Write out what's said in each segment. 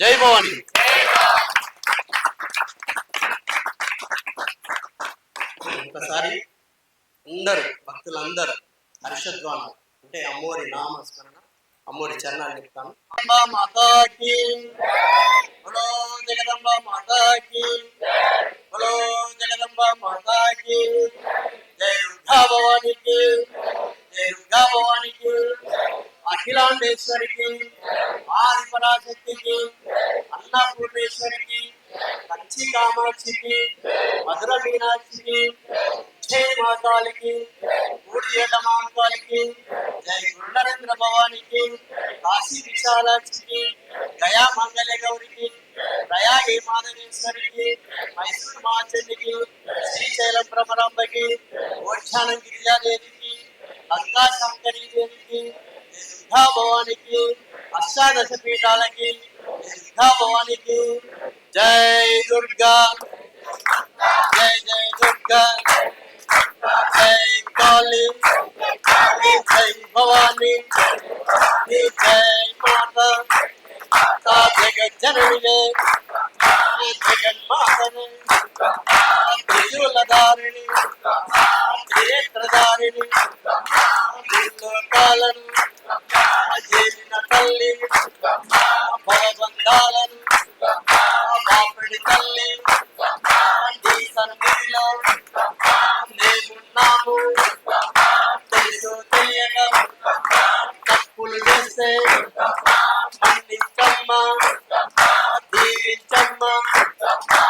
జై భవాని. ఒకసారి అందరూ భక్తులందరూ హర్షధ్వానం అంటే అమ్మోరి నామస్మరణ అమ్మోరి చరణాలు చెప్తాను. మాతాకి హలో జగదంబ మాతాకి హలో జగదంబ మాతాకి జై. భవానికి జై. భవానికి అఖిలాండేశ్వరికి ఆది పరాశక్తికి అన్నపూర్ణేశ్వరికి కంచి కామాక్షికి మధుర మీనాక్షికి జై మాతాలకి మూడు ఏట మాతాలకి జై గురునరేంద్ర భవానికి కాశీ విశాలాక్షికి గయా మంగళ గౌరికి ప్రయాగి మాధవేశ్వరికి మైసూరు మాచండికి శ్రీశైలం భ్రమరాంబకి ఓక్షానం గిరిజాదేవికి లంకా శంకరి దేవికి దుర్గా భవానికి అష్టాదశ పీఠాలకి దుర్గా భవానికి జై దుర్గా జై జై దుర్గా జై కాళీ జై భవానీ జై మాత మాతా జగన్మాతని త్రిశూలధారిణి Thank you.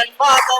and Father.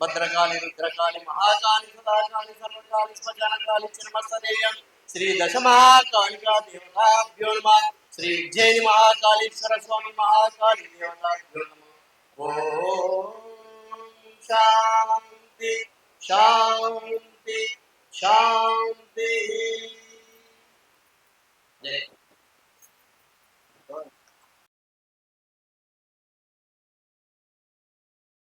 Bhadrakali Rudrakali Mahakali సదాకాళి సర్వకాళి స్వజనకాళి చిరమస్తదేయం Shri దశమహాకాళికా దేవతాభ్యో నమ శ్రీ ఉజ్జయిని మహాకాళీశ్వర స్వామి మహాకాళి దేవతాభ్యో నమ ఓం శాంతి శాంతి శాంతి జయ